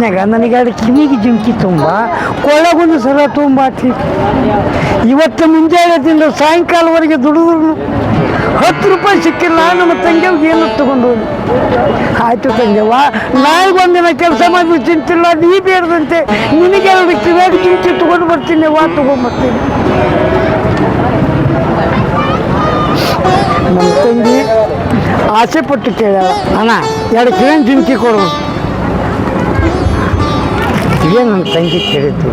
ಹೊತ್ನ್ಯಾಗ ನನಗೆ ಎರಡು ಕಿವಿಗೆ ಜುಂಕಿ ತುಂಬ. ಕೊಳಗೊಂದು ಸಲ ತುಂಬ ಇವತ್ತು ಮುಂಜಾನೆದಿಂದ ಸಾಯಂಕಾಲವರೆಗೆ ದುಡಿದ್ರು. ಹತ್ತು ರೂಪಾಯಿ ಸಿಕ್ಕಿಲ್ಲ, ನಮ್ಮ ತಂಗಿಯವ್ರಿಗೆ ಏನು ತಗೊಂಡು ಆಯ್ತು ತಂಗ್ಯವ್ವ, ನಾಳೆ ಒಂದಿನ ಕೆಲಸ ಮಾಡಿ ತಿಂತಿಲ್ಲ, ನೀ ಬೇಡದಂತೆ. ನಿನಗೆ ಎರಡು ಕಿವಿಯಾಗಿ ಜುಂಕಿ ತಗೊಂಡು ಬರ್ತೀನಿ ವಾ ತಗೊಂಡ್ಬರ್ತೀನಿ ನಮ್ಮ ತಂಗಿ ಆಸೆ ಪಟ್ಟು ಕೇಳ ಅಣ್ಣ, ಎರಡು ಕಿವಿನ ಜಿಂಕಿ ಕೊಡು. ಇದೇ ನನ್ನ ತಂಗಿ ಕೇಳಿದ್ದು?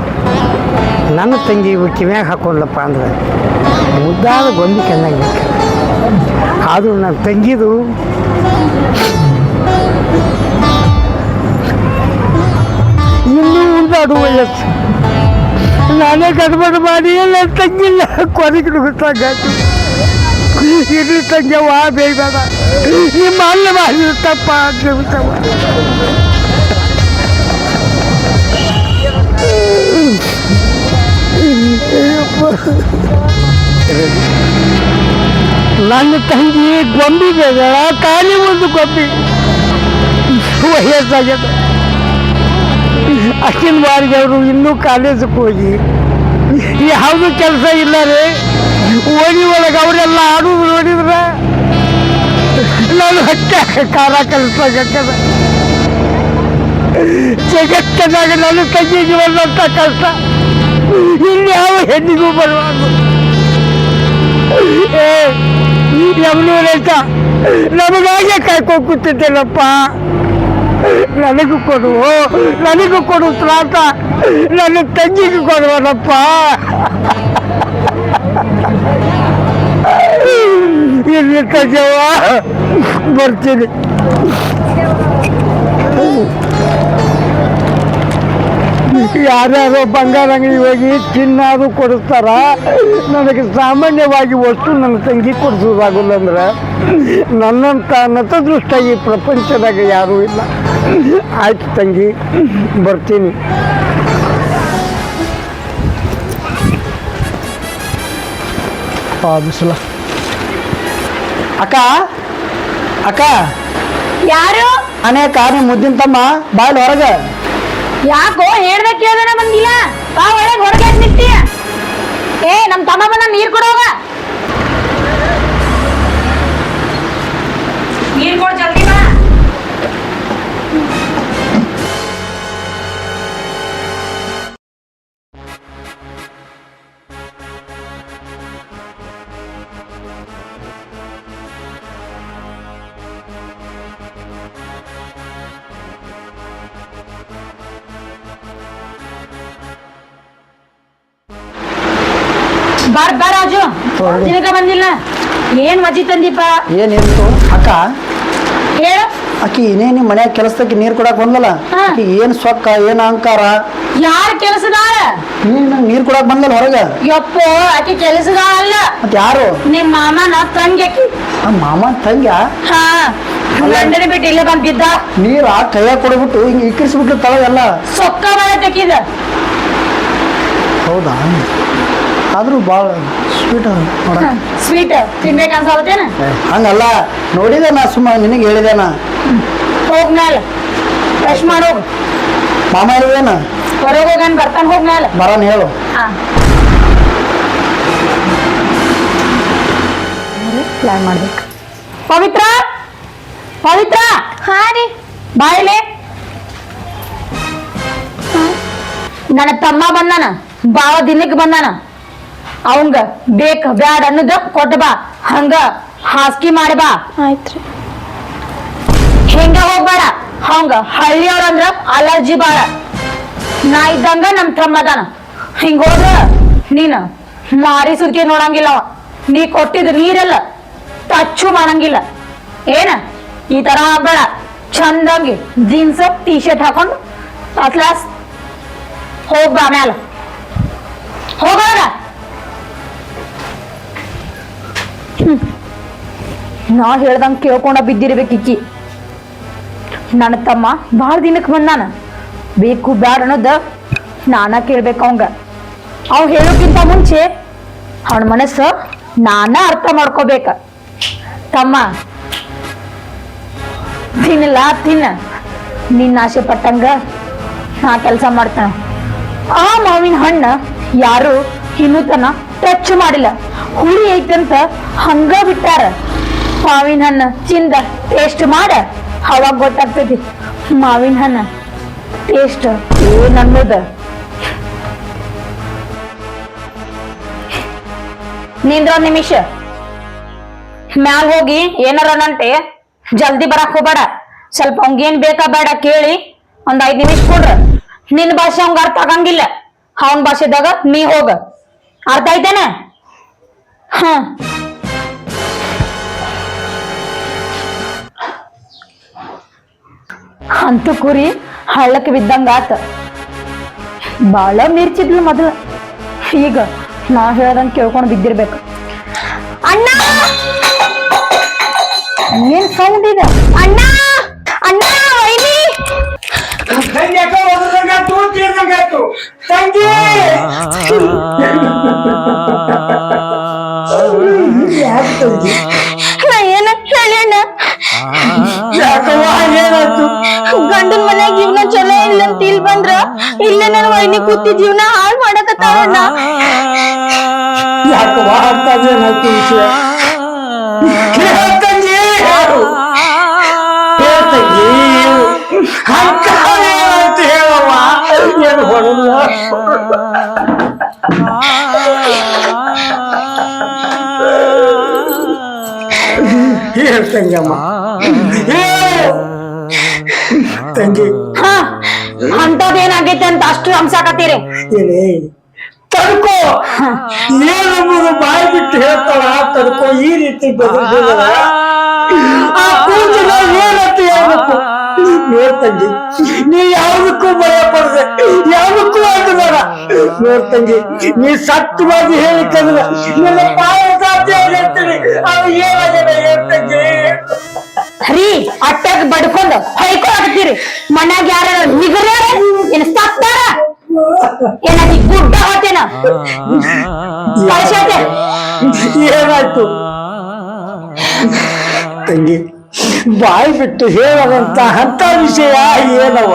ನನ್ನ ತಂಗಿ ಇವು ಕಿವ್ಯಾಗ ಹಾಕೊಂಡ್ಲಪ್ಪ ಅಂದ್ರೆ ಮುದ್ದಾದ ಗೊಂಬಿ ಚೆನ್ನಾಗಿ ಆದರೂ ನನ್ನ ತಂಗಿದು ಇನ್ನೂ ಉಂಟಾಡು ವಯಸ್ಸು ನಾನೇ ಗಡ್ಬಡ್ ಮಾಡಿ ನನ್ನ ತಂಗಿಲ್ಲ ಕೊನೆಗೆ ಗೊತ್ತಾಗಾಯ್ತು ಇದು ತಂಗ್ಯವ್ವ ಬೇಡ ನಿಮ್ಮ ಅಲ್ಲ ಮಾಡಿರುತ್ತಪ್ಪ ಅಂತ ನನ್ನ ತಂಗಿ ಗೊಂಬಿ ಬೇಡ ಕಾಲಿ ಒಂದು ಗೊಂಬಿ. ವಯಸ್ಸಾಗ್ಯದ. ಅಕ್ಕಿನ ಬಾರಿಗೆ ಅವರು ಇನ್ನೂ ಕಾಲೇಜಕ್ಕೆ ಹೋಗಿ, ಯಾವುದು ಕೆಲಸ ಇಲ್ಲ ರೀ ಓಣಿ ಒಳಗೆ ಅವರೆಲ್ಲ ಆಡೋದು ನೋಡಿದ್ರೆ? ನಾನು ಹೊಟ್ಟೆ ಕೆಲಸ ಕಲಿಸ್ಲಾಗಕ್ಕದ ಜಗತ್ತಿನಾಗ ನನ್ನ ತಂಗಿಗೆ ಬಂದಂಥ ಕಷ್ಟ. ಇಲ್ಲಿ ಯಾವ ಹೆಣ್ಣಿಗೂ ಬರುವ ಏ ಯಮನೂರೈತ ನಮಗಾಗೆ ಕಾಯ್ಕೊಂಡು ಕೂತಿದ್ದೇನಪ್ಪ? ನನಗೂ ಕೊಡು ನನಗೂ ಕೊಡು ತ್ರಾತ ನನ್ನ ತಂಗಿಗೂ ಕೊಡುವನಪ್ಪ. ಇಲ್ಲಿ ತಂಗವ್ವ ಬರ್ತೀನಿ. ಯಾರ್ಯಾರೋ ಬಂಗಾರ ಅಂಗಡಿ ಹೋಗಿ ಚಿನ್ನಾರು ಕೊಡಿಸ್ತಾರ? ನನಗೆ ಸಾಮಾನ್ಯವಾಗಿ ವಸ್ತು ನನ್ನ ತಂಗಿ ಕೊಡಿಸೋದಾಗಲ್ಲ ಅಂದ್ರೆ ನನ್ನಂತ ನತದೃಷ್ಟ ಈ ಪ್ರಪಂಚದಾಗ ಯಾರೂ ಇಲ್ಲ. ಆಯ್ತು ತಂಗಿ ಬರ್ತೀನಿ. ಬಿಸಿಲ. ಅಕ್ಕ ಅಕ್ಕ. ಯಾರು? ಅನೇಕ ನಿಮ್ಮ ಮುದ್ದಿನ ತಮ್ಮ ಬಾಯ್ ಹೊರಗೆ. ಯಾಕೋ ಹೇಳ್ದೆ ಕೇಳ್ದನ ಬಂದಿಲ್ಲ? ಬಾ ಒಳಗೆ ಹೊರಗೆ ನಿಂತೀಯ ಏ, ನಮ್ ತಮ್ಮ ಬಂದ ನೀರ್ ಕೊಡೋಗ ನೀರ್ ಕೊಡ್ ಜಲ್ದಿ. ಬಾರ್ ಬಾ ರಾಜು. ತಿನ್ಕ ಬಂದಿಲ್ಲ. ಏನ್ ಮಜ್ಜಿ ತಂದಿಪ್ಪ? ಏನಿತ್ತು ಅಕ್ಕ? ಹೇಳು. ಆಕಿ ಏನೇ ನಿಮ್ಮ ಮನ್ಯಾಗ ಕೆಲಸದಕ್ಕೆ ನೀರು ಕೊಡಕ್ ಬಂದಲ್ಲ? ಹಾ. ಆಕಿ ಏನ್ ಸೊಕ್ಕ ಏನ್ ಅಹಂಕಾರ? ಯಾರ ಕೆಲಸದಾಳ ನೀನ್ ನೀರು ಕೊಡಕ್ ಬಂದಲ್ಲ ಹೊರಗೆ? ಯಪ್ಪೋ ಆಕೆ ಕೆಲಸದಾಳ ಅಲ್ಲ. ಮತ್ ಯಾರು? ನಿಮ್ ಮಾಮನ ತಂಗಿ ಆಕಿ ಆ ಮಾಮ ತಂಗ್ಯ? ಹಾ. ಗಂಡನ ಬಿಟ್ಟು ಇಲ್ಲೇ ಬಂದಿದ್ದ ಆ ಕೈಯಾಗ ಕೊಡ್ಬಿಟ್ಟು ಹಿಂಗ ಇಕ್ಕಿಸ್ಬಿಟ್ಟು ತಳಗೆಲ್ಲ. ಸೊಕ್ಕ ಬಳ ತೆಗಿದ ಹೌದಾ? ಆದ್ರೂ ಭಾಳ ಸ್ವೀಟ್ ಸ್ವೀಟ್ ತಿನ್ಬೇಕು ಅನ್ಸಾವತ್ತೇನ ಹಂಗಲ್ಲ. ನೋಡಿದೆ ನಾ ಸುಮ್ಮ ನಿನಗೆ ಹೇಳಿದೆ ನಾ. ಹೋಗ್ ಮೇಲೆ ಫ್ರೆಶ್ ಮಾಡೋ ಮಾಮ ಇರುವೇನ ಹೊರಗೆ ಹೋಗನ್ ಬರ್ತಾನೆ ಹೋಗ್ ಮೇಲೆ ಬರೋಣ ಹೇಳು. ಹಾ. ಪ್ಲಾನ್ ಮಾಡ್ಬೇಕು? ಪವಿತ್ರ? ಪವಿತ್ರ? ಹಾರಿ ರೀ. ಬಾಯಿಲೆ ನನ್ನ ತಮ್ಮ ಬಂದಾನ. ಬಾವ ದಿನಕ್ಕೆ ಬಂದಾನ. ಅವಂಗ ಬೇಕ ಬ್ಯಾಡ ಅನ್ನೋದ ಕೊಟ್ಟ ಬಾ. ಹಂಗ ಹಾಸ್ಕಿ ಮಾಡಿ ಬಾ. ಆಯ್ತ್ರಿ. ಹಿಂಗ ಹೋಗ್ಬೇಡ? ಹಂಗ ಹಳ್ಳಿಯವ್ರಂದ್ರ ಅಲರ್ಜಿ ಬಾಳ. ನಾ ಇದ್ದಂಗ ನಮ್ ತಮ್ಮದಾನ ಹಿಂಗ ಹೋದ್ರ ನೀನ ಮಾರಿ ಸುದ್ದಿ ನೋಡಂಗಿಲ್ಲ ಅವ. ನೀ ಕೊಟ್ಟಿದ್ ನೀರೆಲ್ಲ ಟಚ್ಚು ಮಾಡಂಗಿಲ್ಲ. ಏನ? ಈ ತರ ಆಗ್ಬೇಡ. ಚಂದಂಗಿ ಜೀನ್ಸ್ ಟೀ ಶರ್ಟ್ ಹಾಕೊಂಡು ಅಟ್ಲಾಸ್ ಹೋಗ್ಬಾ ಮ್ಯಾಲ. ಹೋಗೋಣ ನಾ ಹೇಳ್ದಂಗೆ ಕೇಳ್ಕೊಂಡ ಬಿದ್ದಿರ್ಬೇಕಿಕ್ಕಿ ನನ್ನ ತಮ್ಮ ಭಾಳ ದಿನಕ್ಕೆ ಬಂದಾನ. ಬೇಕು ಬ್ಯಾಡ ಅನ್ನೋದ ನಾನ ಕೇಳ್ಬೇಕು ಅವಂಗ. ಅವ್ ಹೇಳೋಕ್ಕಿಂತ ಮುಂಚೆ ಅವನ ಮನಸ್ಸು ನಾನ ಅರ್ಥ ಮಾಡ್ಕೋಬೇಕ. ತಮ್ಮ ತಿನ್ನಲ್ಲ ತಿನ್ನ ನಿನ್ನ ಆಸೆ ಪಟ್ಟಂಗ ನಾ ಕೆಲಸ ಮಾಡ್ತಾನ. ಆ ಮಾವಿನ ಹಣ್ಣ ಯಾರು ಇನ್ನೂ ತನ ಟಚ್ ಮಾಡಿಲ್ಲ. ಹುಳಿ ಐತಂತ ಹಂಗ ಬಿಟ್ಟಾರ. ಮಾವಿನ ಹಣ್ಣ ಚಿಂದ ಟೇಸ್ಟ್ ಮಾಡ. ಅವಾಗ ಗೊತ್ತಾಗ್ತೈತಿ ಮಾವಿನ ಹಣ್ಣ ಟೇಸ್ಟ್ ಏನ್ ಅನ್ನೋದ. ನಿಂದ್ರ ನಿಮಿಷ. ಮ್ಯಾಲ್ ಹೋಗಿ ಏನಾರ ನಂಟೆ ಜಲ್ದಿ ಬರಕ್ ಹೋಗ್ಬೇಡ. ಸ್ವಲ್ಪ ಅವಂಗೇನ್ ಬೇಕಾ ಬೇಡ ಕೇಳಿ, ಒಂದ್ ಐದ್ ನಿಮಿಷ ಕೊಡ್ರ. ನಿನ್ ಭಾಷೆ ಅವಂಗ ಅರ್ಥ ಆಗಂಗಿಲ್ಲ. ಅವನ್ ಭಾಷೆದಾಗ ನೀ ಹೋಗ. ಅರ್ಥ ಆಯ್ತೇನ ಹ. ಕುರಿ ಹಳ್ಳಕ್ಕೆ ಬಿದ್ದಂಗ ಆತ. ಬಾಳ ಮಿರ್ಚಿದ್ಲು ಮೊದಲು. ಈಗ ನಾ ಹೇಳ್ದಂಗ್ ಕೇಳ್ಕೊಂಡು ಬಿದ್ದಿರ್ಬೇಕು. ಅಣ್ಣ! ಏನ್ ಸೌಂಡ್ ಇದೆ? ಅಣ್ಣ! ಅಣ್ಣ ವೈನಿ ತಂಗಿ ಒದ್ರಂಗಾತು ತೀರ್ದಂಗಾತು ತಂಗಿ ಯಾಕೆ ತಂಗಿ! ನಾ ಏನ ಹೇಳಣ್ಣ ಯಾಕವ್ವ ಏನಾಯ್ತು? ಗಂಡನ ಮನ್ಯಾಗ ಜೀವನ ಚಲೋ ಇಲ್ಲ ಅಂತ ಇಲ್ಲಿ ಬಂದ್ರ ಇಲ್ಲ ನನ್ನ ವೈನಿ ಕೂತಿ ಜೀವನ ಹಾಳು ಮಾಡಕತ್ತಾರಣ್ಣ ಯಾಕವ್ವ ಅಂತದೇನಾಯ್ತು ವಿಷಯ? ಹೇಳ ತಂಗಮ್ಮ ಹೇಳು. ತಂಗಿ. ಹಾ ಅಂತದೇನಾಗೈತೆ ಅಂತ ಅಷ್ಟು ಹಂಸಾಕತ್ತೀರಿ? ಏನೇ? ತಡ್ಕೋ. ಏನಂಬುದು ಬಾಯಿ ಬಿಟ್ಟು ಹೇಳ್ತಾಳ ತಡ್ಕೋ. ಈ ರೀತಿ ಬದುಕಿದ ಆ ಕೂದಲ ಏನಂತ ಹೇಳ್ಬೇಕು? ನೋಡ್ ತಂಗಿ ನೀ ಯಾವ್ದಕ್ಕೂ ಭಯ ಪಡ್ದೆ ಯಾವ್ದಕ್ಕೂ ಆಗಬೇಡ ನೋಡ್ತಂಗಿ ನೀ ಸತ್ಯವಾಗಿ ಹೇಳಿಕಂದ್ರೆ ನನ್ನ ಪಾಯ ಸಾಧ್ಯ ಹೇಳ್ತೀನಿ. ಅದು ಏನಾಗಿದೆ ಹೇಳ್ತಂಗಿ ರೀ ಅಟ್ಟಾಗ ಬಡ್ಕೊಂಡ್ ಹೊಯ್ಕೊಳಕತ್ತೀರಿ. ಮನ್ಯಾಗ ಯಾರ ನಿಗರ್ಯಾರ? ಏನ್ ಸತ್ತಾರ? ಏನ ನೀ ಗುಡ್ಡ ಹೋತೇನ ಏನಾಯ್ತು? ತಂಗಿ ಬಾಯಿ ಬಿಟ್ಟು ಹೇಳದಂತ ಅಂತ ವಿಷಯ ಏನವ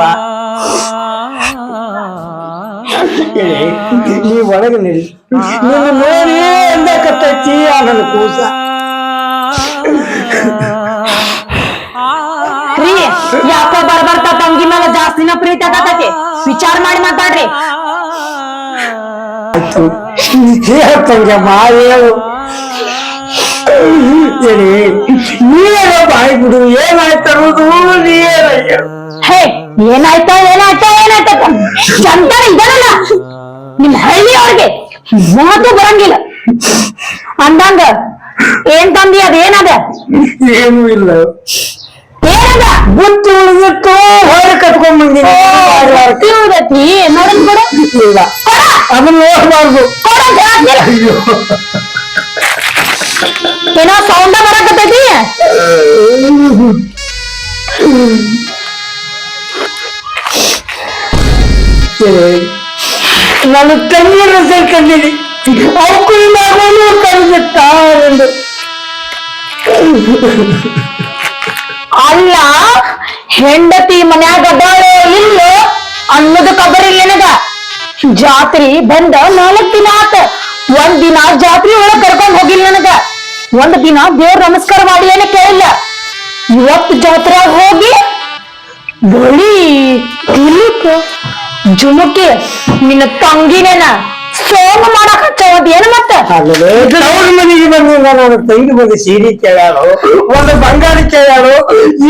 ನೀ ಒಳಗೆ ನಿಲ್ಲಿ ನಿನ್ನ ನೋಡಿ ಎಂದಕತ್ತೈತಿ ನನ್ನ ಕೂಸ. ರೀ ಯಾಕೋ ಬರ್ಬರ್ತಾ ತಂಗಿ ಮೇಲೆ ಜಾಸ್ತಿನ ಪ್ರೀತಿ ಆಗತೈತಿ? ವಿಚಾರ ಮಾಡಿ ಮಾತಾಡ್ರಿ. ಆಯ್ತು. ಹೇಳ ತಂಗಮ್ಮ ಹೇಳು. ಏನೇ ನೀವೇನೋ ಬಾಯಿ ಬಿಡು ಏನಾಯ್ತು ಅನ್ನೋದು ನೀವೇನ ಹೇಳು ಹೇ ಏನಾಯ್ತಾ ಏನಾಯ್ತಾ ಏನಾಯ್ತಾ ಚಂದ ಇದಲ್ಲ ನಿಮ್ ಹಳ್ಳಿಯವ್ರಿಗೆ ಮಾತು ಬರಂಗಿಲ್ಲ. ಅಂದಂಗ ಏನ್ ತಂದಿ ಅದೇನದ? ಏನೂ ಇಲ್ಲ. ಏನದ? ಗುತ್ತು ಉಳಿದಿತ್ತು ಹೊರ ಕಟ್ಕೊಂಡ್ ಬಂದೀನಿ. ತಿಳ್ದೈತಿ ನೋಡನ್ ಕೊಡು ಇಲ್ಲ. ಅದನ್ನ ನೋಡ್ಬಾರ್ದು. ಏನೋ ಸೌಂಡ ಜಾತ್ರಿ ಬಂದ ನಾಲ್ಕ್ ದಿನ ಆತ. ಒಂದ್ ದಿನ ಜಾತ್ರಿ ಒಳಗ್ ಕರ್ಕೊಂಡ್ ಹೋಗಿಲ್ಲ ನನಗ. ಒಂದ್ ದಿನ ದೇವ್ರ ನಮಸ್ಕಾರ ಮಾಡಿ ಏನ ಕೇಳಿಲ್ಲ. ಇವತ್ ಜಾತ್ರೆಯಾಗ ಹೋಗಿ ಬಳಿ ತಿಲುಕ್, ಜುಮುಕಿ, ನಿನ್ನ ತಂಗಿನೇನ ಸೋಮ ಮಾಡಕ್ ಹಚ್ಚವದ್ ಏನ್ ಮತ್ತ? ಅವ್ರ ಮನೆಗೆ ಬಂದಿಲ್ಲ ನಾನು ತಂಗಿ ಬಂದು ಸೀರೆ ಕೇಳಾಳು ಒಂದು ಬಂಗಾರ ಕೇಳಾಳು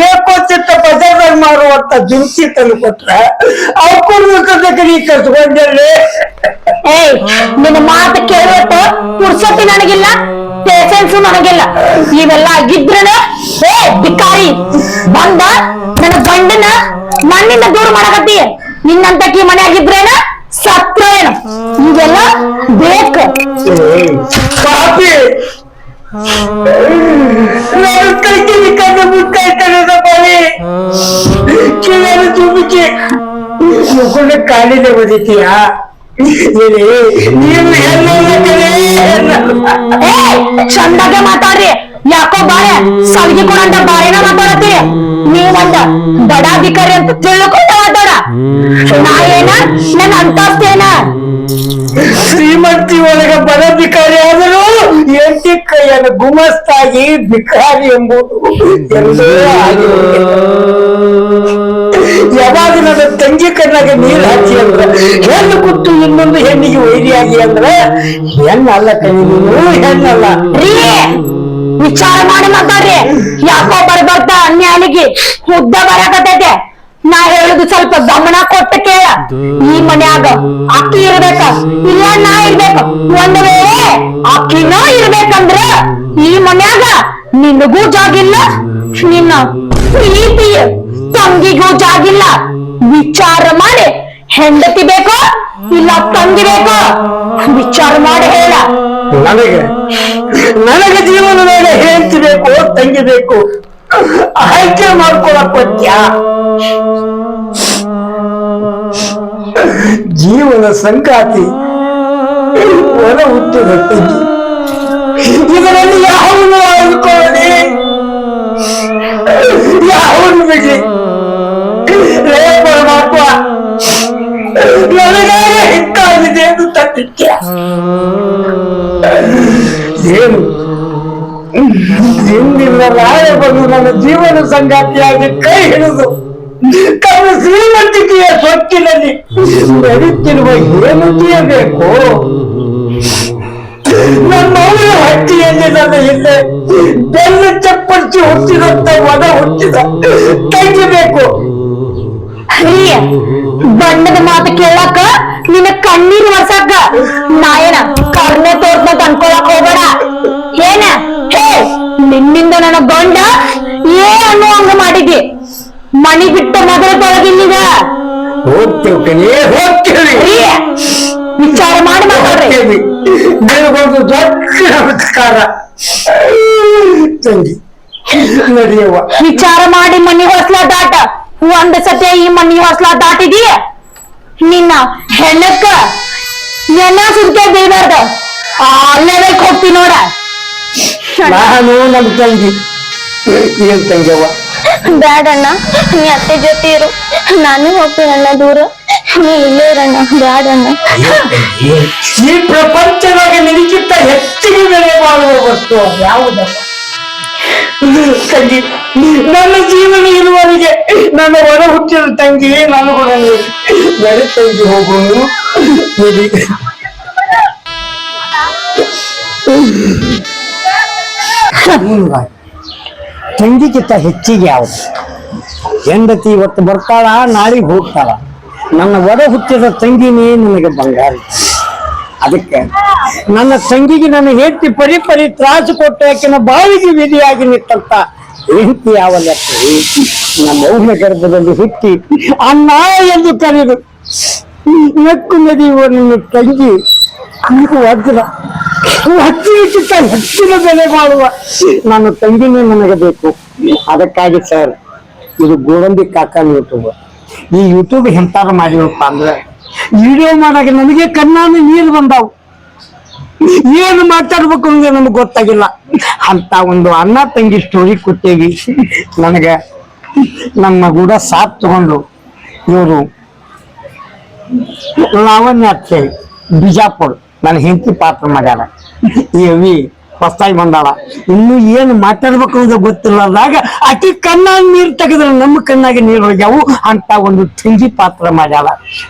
ಏಕೋ ಚಿತ್ತ ಬಜಾರ್ದಾಗ ಮಾರುವಂತ ಜುಂಕಿ ತಂದು ಕೊಟ್ರ ಅವಕ್ಕೂ ಮುಖದಕ್ಕೆ ನೀ ಕಟ್ಕೊಂಡಲ್ಲಿ ಏಯ್ ನಿನ್ನ ಮಾತು ಕೇಳುವಟ್ಟು ಪುರ್ಸತಿ ನನಗಿಲ್ಲ ಪೇಷನ್ಸು ನನಗಿಲ್ಲ. ಇವೆಲ್ಲ ಆಗಿದ್ರನ ಏ ಬಿಕಾರಿ ಬಂದ ನನ್ನ ಗಂಡನ ಮಣ್ಣಿಂದ ದೂರ ಮಾಡಕತ್ತಿ. ನಿನ್ನಂತಕಿ ಮನೆ ಆಗಿದ್ರೇನ ಸತ್ರ ಏನು ಇವೆಲ್ಲ ಬೇಕ. ಪಾಪಿ ನಾನು ಕೈಕಿನಿ ಕಣ್ಣ ಕಣದ ಬಳಿ ಕಿವಿಯನ್ನು ತುಂಬಿಕೆ ಮುಖಂಡ ಕಾಲಿನ ಬದಿತೀಯಾ ನೀನು ಚಂದಾಗೆ ಮಾತಾಡ್ರಿ. ಯಾಕೋ ಬಾರೆ ಸಲ್ಗಿ ಕೊಡಂತ ಬಾರೆನ ಮಾತಾಡತ್ತೀರಿ ನೀವಂತ ಬಡಾಧಿಕಾರಿ ಅಂತ ತಿಳ್ಕೊಂಡ ಮಾತಾಡ ನಾ ಏನ ನನ್ನ ಅಂತಸ್ತೇನ? ಶ್ರೀಮಂತಿ ಒಳಗ ಬಡಧಿಕಾರಿ ಆದರೂ ಎಂಟಿ ಕೈಯನ್ನು ಗುಮಸ್ತಾಗಿ ಭಿಕಾರಿ ಎಂಬುದು ಎಲ್ಲೋ. ಯಾವಾಗ ನನ್ನ ತಂಗಿ ಕಣ್ಣಾಗ ನೀರು ಹಾಕಿ ಅಂದ್ರೆ ಹೆಣ್ಣು ಕುತ್ತು ಇನ್ನೊಂದು ಹೆಣ್ಣಿಗೆ ವೈರಿಯಾಗಿ ಅಂದ್ರೆ ಹೆಣ್ಣಲ್ಲ ಕೈ ನೀನು ಹೆಣ್ಣಲ್ಲ. ವಿಚಾರ ಮಾಡಿ ಮಾತಾಡ್ರಿ. ಯಾಕೋ ಬರ್ಬರ್ತಾ ಅನ್ಯಾಳಿಗೆ ಉದ್ದ ಬರಾಕತೈತೆ ನಾ ಹೇಳುದು ಸ್ವಲ್ಪ ಗಮನ ಕೊಟ್ಟು ಕೇಳ. ಈ ಮನ್ಯಾಗ ಅಕ್ಕಿ ಇರ್ಬೇಕ? ಇಲ್ಲ ನಾ ಇರ್ಬೇಕ. ಒಂದ್ ವೇಳೆ ಅಕ್ಕಿನ ಇರ್ಬೇಕಂದ್ರ ಈ ಮನ್ಯಾಗ ನಿನಗೂ ಜಾಗಿಲ್ಲ ನಿನ್ನ ಪ್ರೀತಿಯ ತಂಗಿಗೂ ಜಾಗಿಲ್ಲ. ವಿಚಾರ ಮಾಡಿ ಹೆಂಡತಿ ಬೇಕೋ ಇಲ್ಲ ತಂಗಿ ಬೇಕೋ ವಿಚಾರ ಮಾಡಿ ಹೇಳ. ನನಗೆ ನನಗೆ ವೇಳೆ ಹೆಂಡತಿ ಬೇಕು ತಂಗಿ ಬೇಕು ಆಯ್ಕೆ ಮಾಡ್ಕೊಳಕ್ ಪತ್ಯ ಜೀವನ ಸಂಗಾತಿ. ಒಲ ಹುಟ್ಟಿದ ಇದರಲ್ಲಿ ಯಾವನು ಅನ್ಕೊಳ್ಳಿ? ಯಾವನು ಬಿಡಿ? ಪರಮಾತ್ಮ, ನನಗಾಗ ಹಿಟ್ಟಾಗಿದೆ ಎಂದು ತಟ್ಟಿದ್ಯ ಏನು? ಇಂದಿನ ಬಂದು ನನ್ನ ಜೀವನ ಸಂಗಾತಿಯಾಗಿ ಕೈ ಹಿಡಿದು ತಮ್ಮ ಶ್ರೀಮಂತಿಕೆಯ ಸೊಕ್ಕಿನಲ್ಲಿ ನಡೆಯುತ್ತಿರುವ ಏನು ಬೇಕು ನನ್ನ ಹಟ್ಟಿಯಲ್ಲಿ ನನ್ನ ಹಿಂದೆ ಬೆಲ್ಲ ಚಪ್ಪಡಿಸಿ ಹುಟ್ಟಿದಂತ ಮನ ಹುಟ್ಟಿದ. ತೆಗಿಬೇಕು. ಬಣ್ಣದ ಮಾತು ಕೇಳಾಕ ನಿನ್ನ ಕಣ್ಣೀರು ವರ್ಷಕ್ಕ ನಾಯನ ಕರ್ನೆ ತೋರ್ಸ್ನ ಅನ್ಕೊಳಕ್ ಹೋಗ್ಬೇಡ ಏನ ಹೇ ನಿನ್ನಿಂದ ನನ್ನ ಗಂಡ ಏ ಅನ್ನೋ ಹಂಗ ಮಾಡಿದ್ದಿ ಮಣಿ ಬಿಟ್ಟ ಮೊದಲ ತೊಳಗಿಲ್ಲಿದ ಹೋಗ್ತೇವೆ ಕಣಿ ಹೋಗ್ತೇವೆ ವಿಚಾರ ಮಾಡಿ ಮಾತಾಡ್ರಿ. ಹೋಗ್ತೇವೆ ನಿನಗೊಂದು ದೊಡ್ಡ ನಮಸ್ಕಾರ. ತಂಗಿ ನಡೆಯವ್ವ. ವಿಚಾರ ಮಾಡಿ ಮನಿ ಹೊಸ್ಲ ದಾಟ. ಒಂದ್ ಸತಿ ಈ ಮನಿ ಹೊಸ್ಲ ದಾಟಿದೀಯ ನಿನ್ನ ಹೆಣ್ಣಕ್ಕ ಎಲ್ಲ ಸುರ್ಕೆ ಬೀಳ್ಬಾರ್ದ. ಅಲ್ಲೇ ಹೋಗ್ತಿ ನೋಡ. ನಾನು ನಮ್ ತಂಗಿ. ಏನ್ ತಂಗಿಯವ್ವ? ಬ್ಯಾಡಣ್ಣ ನೀ ಅತ್ತೆ ಜೊತೆ ಇರು. ನಾನು ಹೋಗ್ತೀನಣ್ಣ ದೂರ. ನೀ ಇಲ್ಲೇ ಇರಣ್ಣ ಬ್ಯಾಡಣ್ಣ. ಈ ಪ್ರಪಂಚದಾಗ ನಿನಗಿಂತ ಹೆಚ್ಚಿಗೆ ಬೆಲೆ ಮಾಡುವ ವಸ್ತು ಯಾವುದಲ್ಲ ತಂಗಿ ನನ್ನ ಜೀವನ ಇರುವವರಿಗೆ ನನ್ನ ಹೊರ ಹುಟ್ಟಿದ ತಂಗಿ ನಾನು ಕೂಡ ಬೆಳೆ ತಂಗಿ ಹೋಗೋನು ನಡಿ. ತಂಗಿಗಿಂತ ಹೆಚ್ಚಿಗೆ ಯಾವುದು? ಹೆಂಡತಿ ಇವತ್ತು ಬರ್ತಾಳ, ನಾಳೆಗೆ ಹೋಗ್ತಾಳ. ನನ್ನ ಒಡ ಹುಟ್ಟಿದ ತಂಗಿನೇ ನನಗೆ ಬಂಗಾರ ಅದಕ್ಕೆ ನನ್ನ ತಂಗಿಗೆ ನನ್ನ ಹೆಂಡತಿ ಪರಿ ಪರಿ ತ್ರಾಸು ಕೊಟ್ಟು ಯಾಕಿನ ಬಾವಿಗೆ ವಿಧಿಯಾಗಿ ನಿಂತಂತ ಹೆಂಡತಿ ಯಾವ ಲೆಕ್ಕ? ನಮ್ಮ ಮೌನ ಗರ್ಭದಲ್ಲಿ ಹುಟ್ಟಿ ಅನ್ನ ಎಂದು ಕರೆದು, ನಕ್ಕು ನದಿಯುವ ನನ್ನ ತಂಗಿ ನನಗೆ ವಜ್ರ ವಜ್ರಕ್ಕಿಂತ ಹೆಚ್ಚಿನ ಬೆಲೆ ಮಾಡುವ ನನ್ನ ತಂಗಿನೇ ನನಗೆ ಬೇಕು. ಅದಕ್ಕಾಗಿ ಸರ್ ಇದು ಗೋಡಂಬಿ ಕಾಕ ಯೂಟ್ಯೂಬ್ ಈ ಯೂಟ್ಯೂಬ್ ಎಂತಾರ ಮಾಡಿವಪ್ಪ ಅಂದ್ರೆ ವಿಡಿಯೋ ಮಾಡಾಗ ನನಗೆ ಕಣ್ಣಾನು ನೀರು ಬಂದಾವು. ಏನು ಮಾತಾಡ್ಬೇಕು ಅಂದ್ರೆ ನಮ್ಗೆ ಗೊತ್ತಾಗಿಲ್ಲ. ಅಂತ ಒಂದು ಅಣ್ಣ ತಂಗಿ ಸ್ಟೋರಿ ಕೊಟ್ಟೇವಿ. ನನಗೆ ನಮ್ಮ ಕೂಡ ಸಾಥ್ ತಗೊಂಡು ಇವರು ಲಾವಣ್ಯ ಬಿಜಾಪುರ್. ನನ್ನ ಹೆಂಡತಿ ಪಾತ್ರ ಮಾಡ್ಯಾಳ. ಈ ಅವಿ ಹೊಸ್ತಾಗಿ ಬಂದಾಳ. ಇನ್ನು ಏನು ಮಾತಾಡ್ಬೇಕು ಅಂತ ಗೊತ್ತಿಲ್ಲದಾಗ ಅತಿ ಕಣ್ಣಾಗ ನೀರು ತೆಗೆದ್ರೆ ನಮ್ಮ ಕಣ್ಣಾಗ ನೀರು ಹೋಗ್ಯಾವು. ಅಂತ ಒಂದು ತಿಂಡಿ ಪಾತ್ರ ಮಾಡ್ಯಾಳ.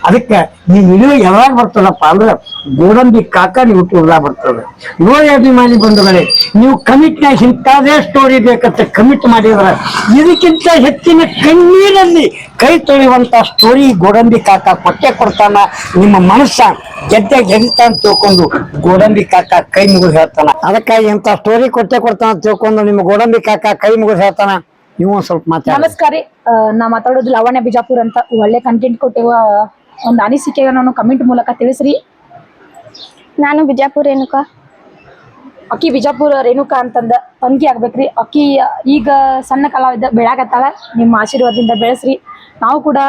ಅದಕ್ಕೆ ಈ ವಿಡಿಯೋ ಯಾವಾಗ ಬರ್ತದಪ್ಪ ಅಂದ್ರೆ ಗೋಡಂಬಿ ಕಾಕ ಯೂಟ್ಯೂಬ್ದಾಗ ಬರ್ತದೆ. ನೋಡಿ ಅಭಿಮಾನಿ ಬಂಧುಗಳೇ, ನೀವು ಕಮಿಟ್ನಾಗ ಇಂಥದೇ ಸ್ಟೋರಿ ಬೇಕಂತ ಕಮಿಟ್ ಮಾಡಿದ್ರೆ, ಇದಕ್ಕಿಂತ ಹೆಚ್ಚಿನ ಕಣ್ಣೀರಲ್ಲಿ ಕೈ ತೊಳೆಯುವಂತ ಸ್ಟೋರಿ ಗೋಡಂಬಿ ಕಾಕ ಕೊಟ್ಟೆ ಕೊಡ್ತಾನ ನಿಮ್ಮ ಮನಸ್ಸ. ಗೆದ್ದೆ ಎಂತ ಅಂತ ತಿಳ್ಕೊಂಡು ಗೋಡಂಬಿ ಕಾಕ ಕೈ ಮುಗಿದು ಹೇಳ್ತಾನ. ಅದಕ್ಕಾಗಿ ಎಂತ ಸ್ಟೋರಿ ಕೊಟ್ಟೆ ಕೊಡ್ತಾನ ಅಂತ ತಿಳ್ಕೊಂಡು ನಿಮ್ಮ ಗೋಡಂಬಿ ಕಾಕ ಕೈ ಮುಗಿದು ಹೇಳ್ತಾನ. ನೀವು ಒಂದ್ ಸ್ವಲ್ಪ ಮಾತಾಡ. ನಮಸ್ಕಾರ ರೀ. ಆ, ನಾ ಮಾತಾಡೋದು ಲಾವಣ್ಯ ಬಿಜಾಪುರ್ ಅಂತ. ಒಳ್ಳೆ ಕಂಟೆಂಟ್ ಕೊಟ್ಟಿವ ಒಂದು ಅನಿಸಿಕೆಯನ್ನು ಕಮೆಂಟ್ ಮೂಲಕ ತಿಳಿಸ್ರಿ. ನಾನು ಬಿಜಾಪುರ ರೇಣುಕ ಅಕ್ಕಿ ಬಿಜಾಪುರ ರೇಣುಕಾ ಅಂತಂದ ತಂಗಿ ಆಗ್ಬೇಕ್ರಿ. ಅಕ್ಕಿ ಈಗ ಸಣ್ಣ ಕಲಾವಿದ ಬೆಳಾಕತ್ತಾಳ ನಿಮ್ಮ ಆಶೀರ್ವಾದದಿಂದ ಬೆಳೆಸ್ರಿ. ನಾವು ಕೂಡ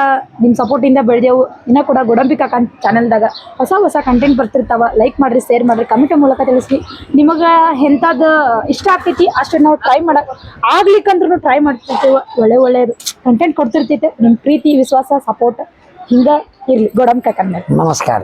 ನಿಮ್ಮ ಸಪೋರ್ಟಿಂದ ಬೆಳೆದೆವು. ಇನ್ನ ಕೂಡ ಗುಡಂಬಿಕಾ ಕನ್ ಚಾನಲ್ದಾಗ ಹೊಸ ಹೊಸ ಕಂಟೆಂಟ್ ಬರ್ತಿರ್ತಾವ. ಲೈಕ್ ಮಾಡ್ರಿ ಶೇರ್ ಮಾಡ್ರಿ ಕಮೆಂಟ್ ಮೂಲಕ ತಿಳಿಸ್ರಿ. ನಿಮಗೆ ಎಂಥದ್ದು ಇಷ್ಟ ಆಗ್ತೈತಿ ಅಷ್ಟು ನಾವು ಟ್ರೈ ಮಾಡಕ್ ಆಗ್ಲಿಕ್ಕಂದ್ರೂ ಟ್ರೈ ಮಾಡ್ತಿರ್ತೇವೆ. ಒಳ್ಳೆ ಒಳ್ಳೆ ಕಂಟೆಂಟ್ ಕೊಡ್ತಿರ್ತೈತೆ. ನಿಮ್ಮ ಪ್ರೀತಿ, ವಿಶ್ವಾಸ ಸಪೋರ್ಟ್ ಹಿಂಗೆ ಇರಲಿ. ಗೋಡಂಬಿಕಾ ಕನ್ನಡ ನಮಸ್ಕಾರ.